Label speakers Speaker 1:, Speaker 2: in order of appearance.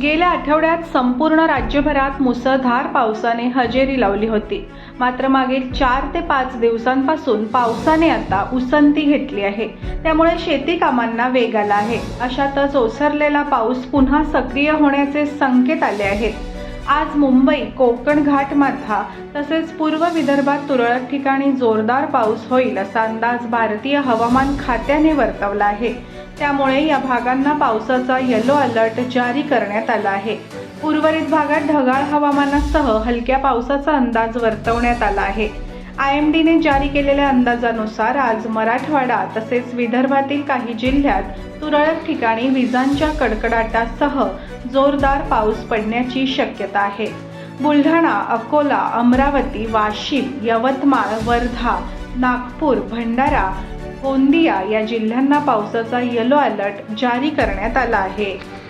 Speaker 1: गेल्या आठवड्यात संपूर्ण राज्यभरात मुसळधार पावसाने हजेरी लावली होती. मात्र मागील चार ते पाच दिवसांपासून पावसाने आता उसंती घेतली आहे. त्यामुळे शेती कामांना वेग आला आहे. अशातच ओसरलेला पाऊस पुन्हा सक्रिय होण्याचे संकेत आले आहेत. आज मुंबई कोकण घाटमाथा तसेच पूर्व विदर्भात तुरळक ठिकाणी जोरदार पाऊस होईल असा अंदाज भारतीय हवामान खात्याने वर्तवला आहे. त्यामुळे या भागांना पावसाचा येलो अलर्ट जारी करण्यात आला आहे. उर्वरित भागात ढगाळ हवामानासह हलक्या पावसाचा अंदाज वर्तवण्यात आला आहे. आय एम डीने जारी केलेल्या अंदाजानुसार आज मराठवाडा तसेच विदर्भातील काही जिल्ह्यात तुरळक ठिकाणी विजांच्या कडकडाटासह जोरदार पाऊस पडण्याची शक्यता आहे. बुलढाणा अकोला अमरावती वाशिम यवतमाळ वर्धा नागपूर भंडारा गोंदिया या जिल्ह्यांना पावसाचा येलो अलर्ट जारी करण्यात आला आहे.